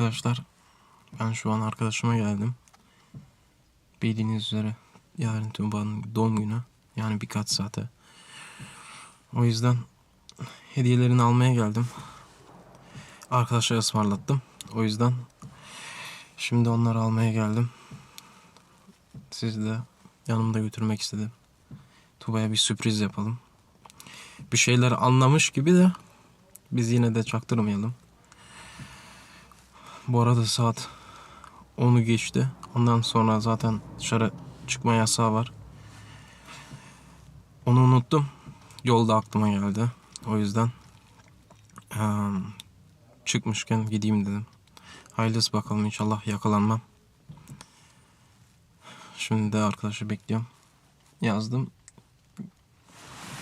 arkadaşlar. Ben şu an arkadaşıma geldim. Bildiğiniz üzere yarın Tuğba'nın doğum günü. Yani birkaç saate. O yüzden hediyelerini almaya geldim. Arkadaşa ısmarlattım. O yüzden şimdi onları almaya geldim. Sizi de yanımda götürmek istedim. Tuğba'ya bir sürpriz yapalım. Bir şeyler anlamış gibi de biz yine de çaktırmayalım. Bu arada saat 10'u geçti. Ondan sonra zaten dışarı çıkma yasağı var. Onu unuttum. Yolda aklıma geldi. O yüzden çıkmışken gideyim dedim. Hayırlısı bakalım inşallah yakalanmam. Şimdi de arkadaşı bekliyorum. Yazdım.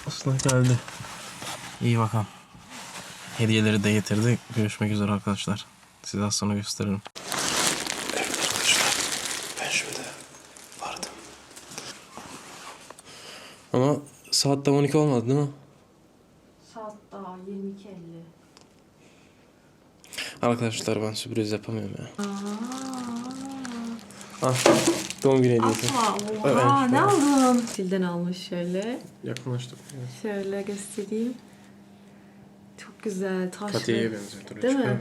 Aslında geldi. İyi bakalım. Hediyeleri de getirdi. Görüşmek üzere arkadaşlar. Size az sonra gösteririm. Evet arkadaşlar. Ben şimdi vardım. Ama saat de 12 olmadı değil mi? Saat daha 22.50. Arkadaşlar ben sürpriz yapamıyorum ya. Ah, doğum günü hediyesi. Evet, Oha evet. ne aldın? Silden almış şöyle. Yakınlaştık. Şöyle göstereyim. Çok güzel taşlı. Katiye'ye benziyor. Değil mi?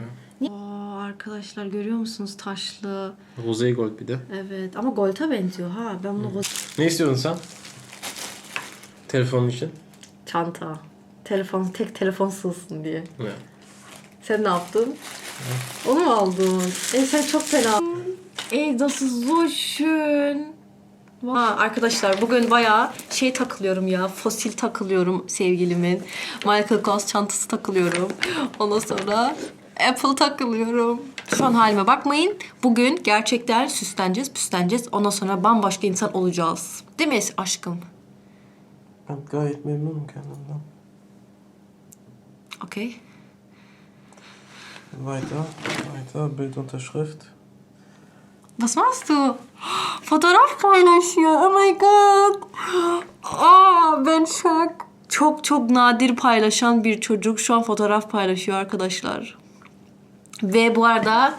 Aa, arkadaşlar görüyor musunuz taşlı? Rosé Gold bir de. Evet ama Gold'a benziyor ha. Ben bunu gold... Ne istiyordun sen? Telefonun için. Çanta. Telefon, tek telefon sığsın diye. Ne? Sen ne yaptın? Onu mu aldın? E sen çok fena. Ey ist so schön. Ha, arkadaşlar bugün bayağı şey takılıyorum ya. Fosil takılıyorum sevgilimin. Michael Kors çantası takılıyorum. Ondan sonra Apple takılıyorum. Şu an halime bakmayın. Bugün gerçekten süsleneceğiz, püsleneceğiz. Ondan sonra bambaşka insan olacağız. Değil mi aşkım? Ben gayet memnunum kendimden. Okey. Weiter, weiter, Bildunterschrift. Was machst du? Fotoğraf paylaşıyor. Oh my god. Aa, ben şok. Çok çok nadir paylaşan bir çocuk şu an fotoğraf paylaşıyor arkadaşlar. Ve bu arada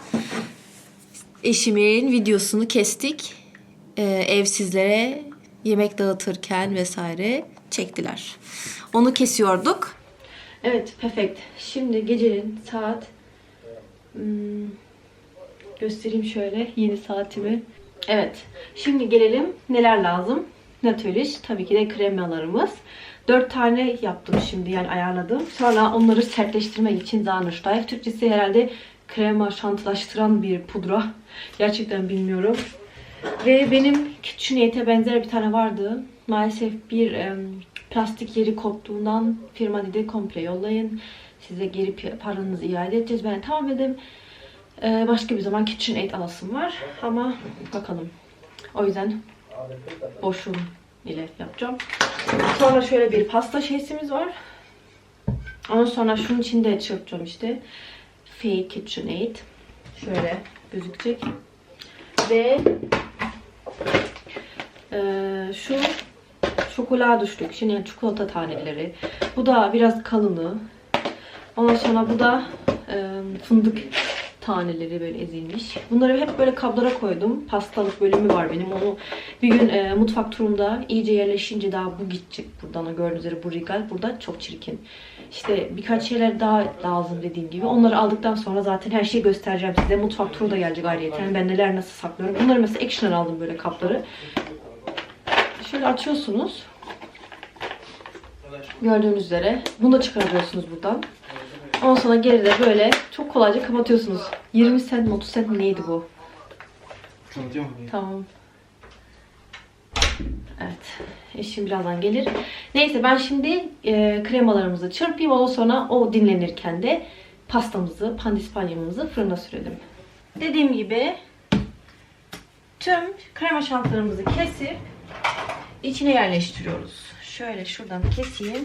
eşimin videosunu kestik. Ee, evsizlere yemek dağıtırken vesaire çektiler. Onu kesiyorduk. Evet, perfect. Şimdi gecenin saat hmm, Göstereyim şöyle yeni saatimi. Evet. Şimdi gelelim neler lazım. Natürlich tabii ki de kremalarımız. 4 tane yaptım şimdi yani ayarladım. Sonra onları sertleştirmek için Zahnsteif. Türkçesi herhalde krema şantılaştıran bir pudra. Gerçekten bilmiyorum. Ve benim KitchenAid'e benzer bir tane vardı. Maalesef bir em, plastik yeri koptuğundan firma dedi komple yollayın. Size geri paranızı iade edeceğiz. Ben tamam dedim. Ee, başka bir zaman KitchenAid alasım var ama bakalım. O yüzden boşum ile yapacağım. Sonra şöyle bir pasta şeysimiz var. Ondan sonra şunun içinde çırpacağım işte. Fake KitchenAid. Şöyle gözükecek. Ve eee, şu şokolade düştük. Şimdi çikolata taneleri. Bu da biraz kalını. Ondan sonra bu da eee, fındık taneleri böyle ezilmiş. Bunları hep böyle kaplara koydum. Pastalık bölümü var benim. Onu bir gün e, mutfak turumda iyice yerleşince daha bu gidecek buradan. O Gördüğünüz üzere bu regal burada çok çirkin. İşte birkaç şeyler daha lazım dediğim gibi. Onları aldıktan sonra zaten her şeyi göstereceğim size. Mutfak turu da gelecek ayrıyeten. Ben neler nasıl saklıyorum. Bunları mesela Action'dan aldım böyle kapları. Şöyle açıyorsunuz. Gördüğünüz üzere. Bunu da çıkarabiliyorsunuz buradan. Ondan sonra geride böyle çok kolayca kapatıyorsunuz. 20 cent mi 30 cent mi neydi bu? Tamam. Evet. Eşim birazdan gelir. Neyse ben şimdi e, kremalarımızı çırpayım. Ondan sonra o dinlenirken de pastamızı, pandispanyamızı fırına sürelim. Dediğim gibi tüm krema şantlarımızı kesip içine yerleştiriyoruz. Şöyle şuradan keseyim.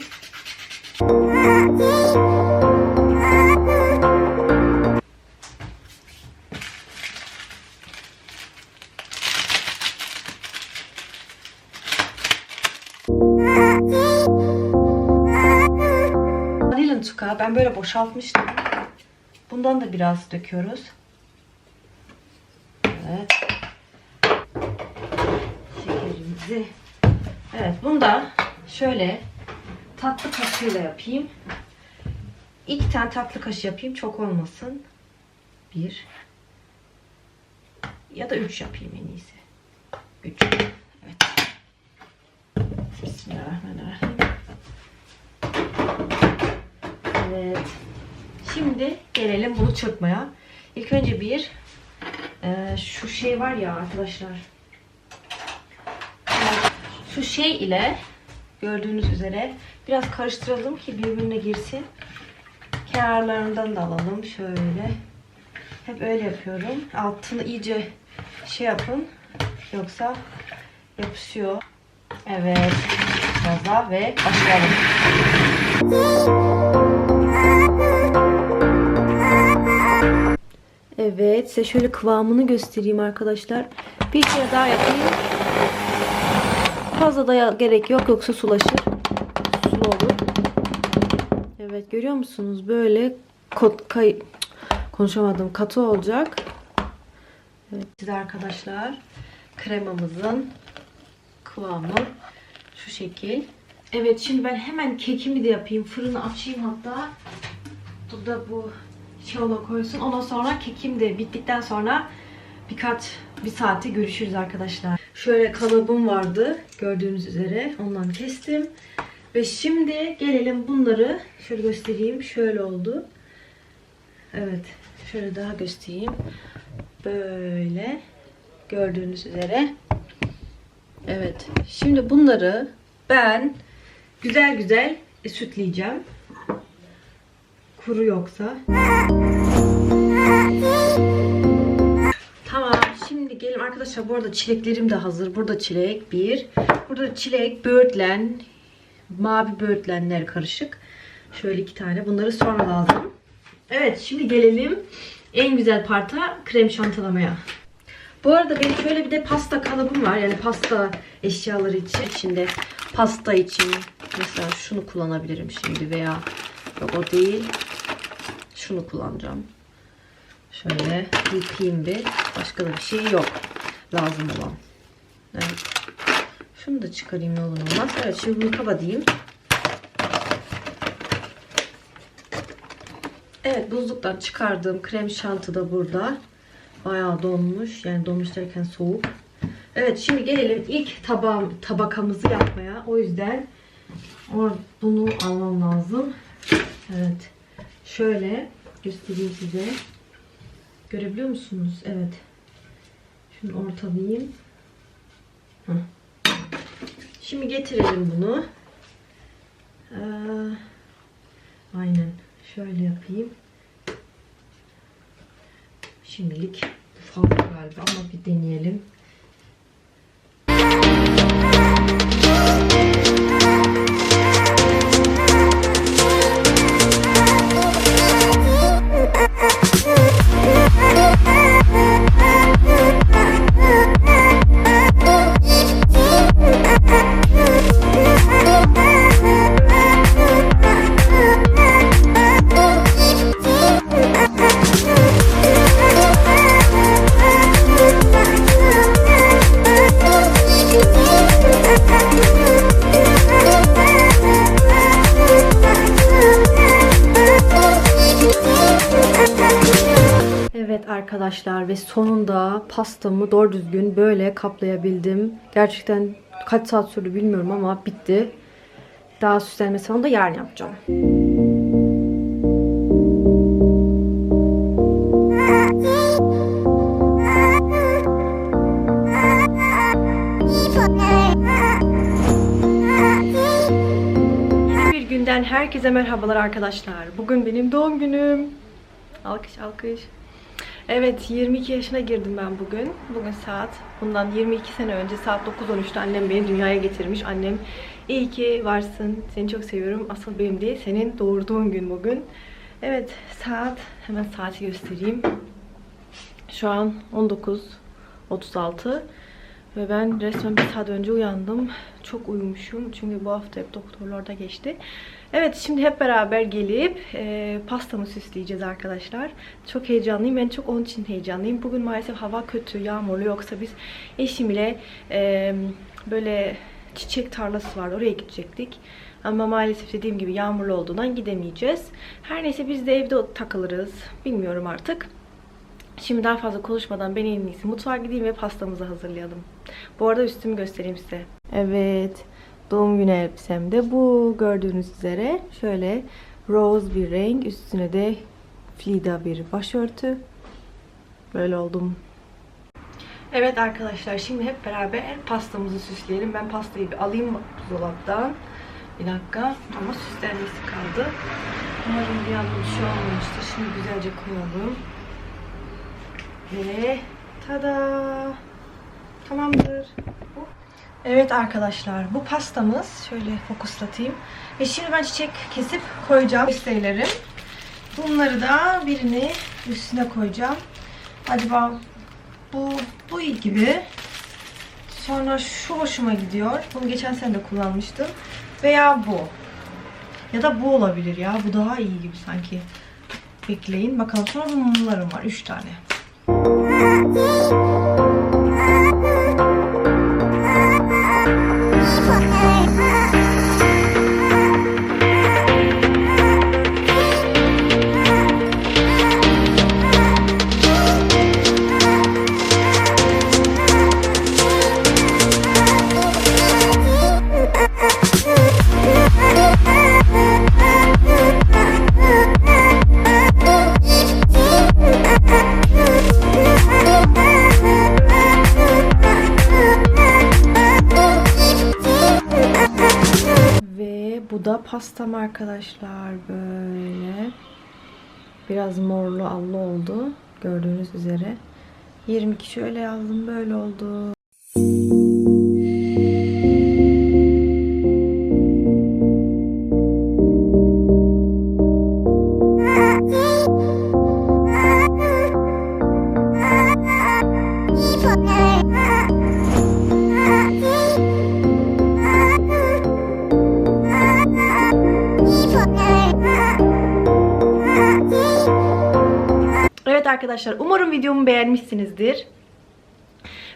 Ben böyle boşaltmıştım. Bundan da biraz döküyoruz. Evet. Şekerimizi. Evet bunu da şöyle tatlı kaşığıyla yapayım. İki tane tatlı kaşığı yapayım. Çok olmasın. Bir. Ya da üç yapayım en iyisi. Üç. Evet. Bismillahirrahmanirrahim. Evet. Şimdi gelelim bunu çırpmaya. İlk önce bir e, şu şey var ya arkadaşlar. Şu şey ile gördüğünüz üzere biraz karıştıralım ki birbirine girsin. Kenarlarından da alalım şöyle. Hep öyle yapıyorum. Altını iyice şey yapın. Yoksa yapışıyor. Evet. Gaza ve başlayalım. Evet, size şöyle kıvamını göstereyim arkadaşlar. Bir kere daha yapayım. Fazla da gerek yok yoksa sulaşır. Sulu olur. Evet, görüyor musunuz? Böyle kay konuşamadım. Katı olacak. Evet, size arkadaşlar kremamızın kıvamı şu şekil. Evet, şimdi ben hemen kekimi de yapayım. Fırını açayım hatta. Bu da bu ona koysun. Ondan sonra kekim de bittikten sonra birkaç bir saate görüşürüz arkadaşlar. Şöyle kalıbım vardı gördüğünüz üzere. Ondan kestim. Ve şimdi gelelim bunları şöyle göstereyim. Şöyle oldu. Evet. Şöyle daha göstereyim. Böyle gördüğünüz üzere. Evet. Şimdi bunları ben güzel güzel sütleyeceğim. Kuru yoksa. Tamam. Şimdi gelin arkadaşlar. Bu arada çileklerim de hazır. Burada çilek bir. Burada çilek, böğürtlen, mavi böğürtlenler karışık. Şöyle iki tane. Bunları sonra lazım. Evet. Şimdi gelelim en güzel parta krem şantalamaya. Bu arada benim şöyle bir de pasta kalıbım var. Yani pasta eşyaları için. içinde pasta için. Mesela şunu kullanabilirim şimdi veya yok o değil. Şunu kullanacağım. Şöyle yıkayayım bir. Başka da bir şey yok. Lazım olan. Evet. Şunu da çıkarayım ne olur olmaz. Evet şimdi bunu kapatayım. Evet buzluktan çıkardığım krem şantı da burada. Bayağı donmuş. Yani donmuş derken soğuk. Evet şimdi gelelim ilk tabağım, tabakamızı yapmaya. O yüzden bunu almam lazım. Evet. Şöyle göstereyim size. Görebiliyor musunuz? Evet. Şunu ortalayayım. Şimdi getirelim bunu. Ee, aynen. Şöyle yapayım. Şimdilik bu fazla galiba ama bir deneyelim. Sonunda pastamı doğru düzgün böyle kaplayabildim. Gerçekten kaç saat sürdü bilmiyorum ama bitti. Daha süslenmesi falan da yarın yapacağım. Bir günden herkese merhabalar arkadaşlar. Bugün benim doğum günüm. Alkış alkış. Evet 22 yaşına girdim ben bugün. Bugün saat bundan 22 sene önce saat 9.13'te annem beni dünyaya getirmiş. Annem iyi ki varsın. Seni çok seviyorum. Asıl benim değil senin doğurduğun gün bugün. Evet saat hemen saati göstereyim. Şu an 19.36 ve ben resmen bir saat önce uyandım. Çok uyumuşum çünkü bu hafta hep doktorlarda geçti. Evet şimdi hep beraber gelip e, pastamı süsleyeceğiz arkadaşlar. Çok heyecanlıyım. Ben çok onun için heyecanlıyım. Bugün maalesef hava kötü, yağmurlu. Yoksa biz eşim ile e, böyle çiçek tarlası var. Oraya gidecektik. Ama maalesef dediğim gibi yağmurlu olduğundan gidemeyeceğiz. Her neyse biz de evde takılırız. Bilmiyorum artık. Şimdi daha fazla konuşmadan ben en iyisi mutfağa gideyim ve pastamızı hazırlayalım. Bu arada üstümü göstereyim size. Evet. Doğum günü elbisem de bu. Gördüğünüz üzere şöyle rose bir renk. Üstüne de flida bir başörtü. Böyle oldum. Evet arkadaşlar şimdi hep beraber pastamızı süsleyelim. Ben pastayı bir alayım dolaptan. Bir dakika. Ama süslenmesi kaldı. Umarım bir anda bir şey olmamıştır. Şimdi güzelce koyalım. Ve tada! Tamamdır. Evet arkadaşlar bu pastamız şöyle fokuslatayım. Ve şimdi ben çiçek kesip koyacağım isteğlerim. Bunları da birini üstüne koyacağım. Acaba bu bu gibi. Sonra şu hoşuma gidiyor. Bunu geçen sene de kullanmıştım. Veya bu. Ya da bu olabilir ya. Bu daha iyi gibi sanki. Bekleyin. Bakalım sonra mumlarım var. 3 tane. pastam arkadaşlar böyle. Biraz morlu allı oldu. Gördüğünüz üzere. 22 şöyle yazdım böyle oldu. Evet arkadaşlar umarım videomu beğenmişsinizdir.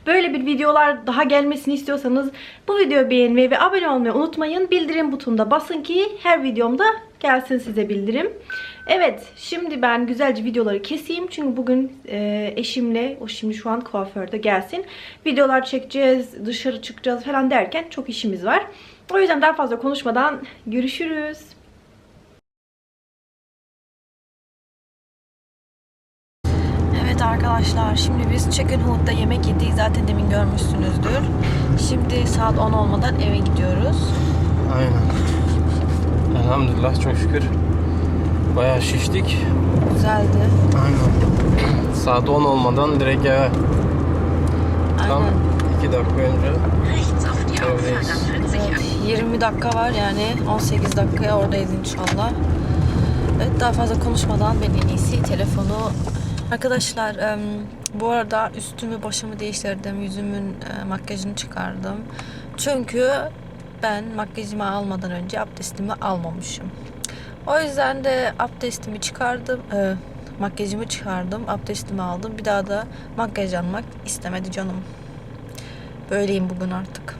Böyle bir videolar daha gelmesini istiyorsanız bu videoyu beğenmeyi ve abone olmayı unutmayın. Bildirim butonuna basın ki her videomda gelsin size bildirim. Evet şimdi ben güzelce videoları keseyim. Çünkü bugün e, eşimle o şimdi şu an kuaförde gelsin. Videolar çekeceğiz, dışarı çıkacağız falan derken çok işimiz var. O yüzden daha fazla konuşmadan görüşürüz. Arkadaşlar şimdi biz Chicken Hood'da yemek yedik zaten demin görmüşsünüzdür. Şimdi saat 10 olmadan eve gidiyoruz. Aynen. Elhamdülillah çok şükür. Bayağı şiştik. Güzeldi. Aynen. Saat 10 olmadan direkt eve. Tam Aynen. 2 dakika önce evdeyiz. Evet, 20 dakika var yani 18 dakikaya oradayız inşallah. Evet daha fazla konuşmadan ben en iyisi telefonu Arkadaşlar bu arada üstümü başımı değiştirdim. Yüzümün e, makyajını çıkardım. Çünkü ben makyajımı almadan önce abdestimi almamışım. O yüzden de abdestimi çıkardım. e, makyajımı çıkardım. Abdestimi aldım. Bir daha da makyaj almak istemedi canım. Böyleyim bugün artık.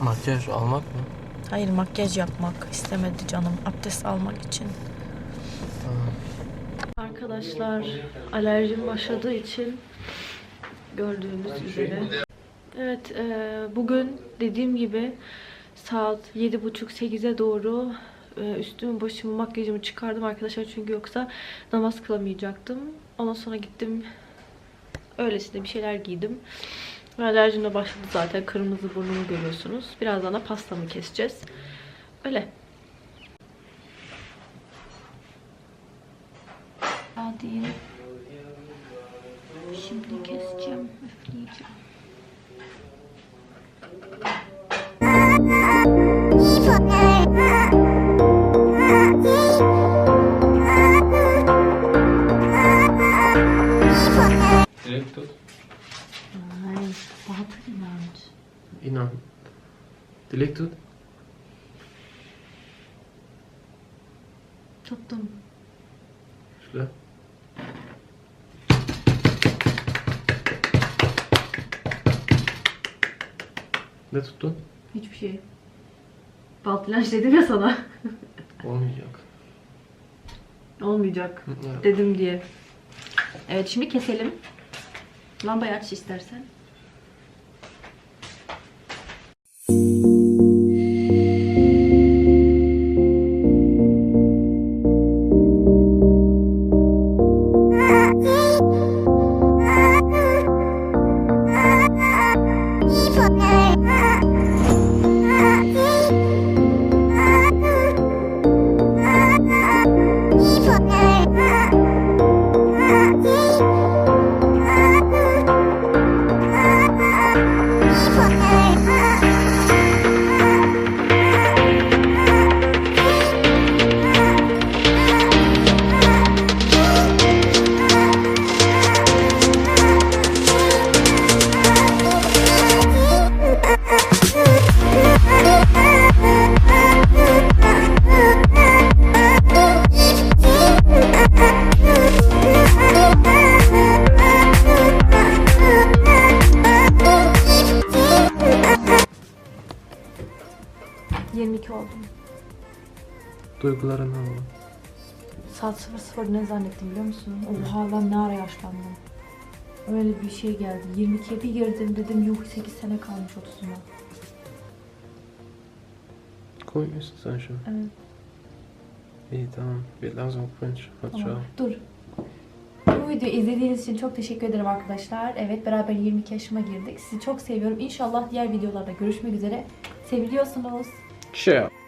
Makyaj almak mı? Hayır makyaj yapmak istemedi canım. Abdest almak için. Arkadaşlar alerjim başladığı için gördüğünüz üzere. Evet e, bugün dediğim gibi saat 7.30-8'e doğru e, üstümü başımı makyajımı çıkardım arkadaşlar çünkü yoksa namaz kılamayacaktım. Ondan sonra gittim öylesine bir şeyler giydim. Alerjim de başladı zaten. Kırmızı burnumu görüyorsunuz. Birazdan da pastamı keseceğiz. Öyle. Hadi. Şimdi keseceğim. Üfleyeceğim. Direkt tut. Ay, batır inanç. İnan. Dilek tut. Tuttum. Şöyle. Ne tuttun? Hiçbir şey. Baltılaş dedim ya sana. Olmayacak. Olmayacak. Evet. Dedim diye. Evet şimdi keselim. Lambayı aç istersen. Duyguların anla. Saat 00 ne zannettim biliyor musun? Oha ben ne ara yaşlandım. Öyle bir şey geldi. 22'ye bir girdim dedim yuh 8 sene kalmış 30'uma. Koymuyorsun sen şunu. Evet. İyi tamam. Biraz okuyunca. Hadi Tamam. Dur. Bu videoyu izlediğiniz için çok teşekkür ederim arkadaşlar. Evet beraber 22 yaşıma girdik. Sizi çok seviyorum. İnşallah diğer videolarda görüşmek üzere. Seviliyorsunuz. Chill.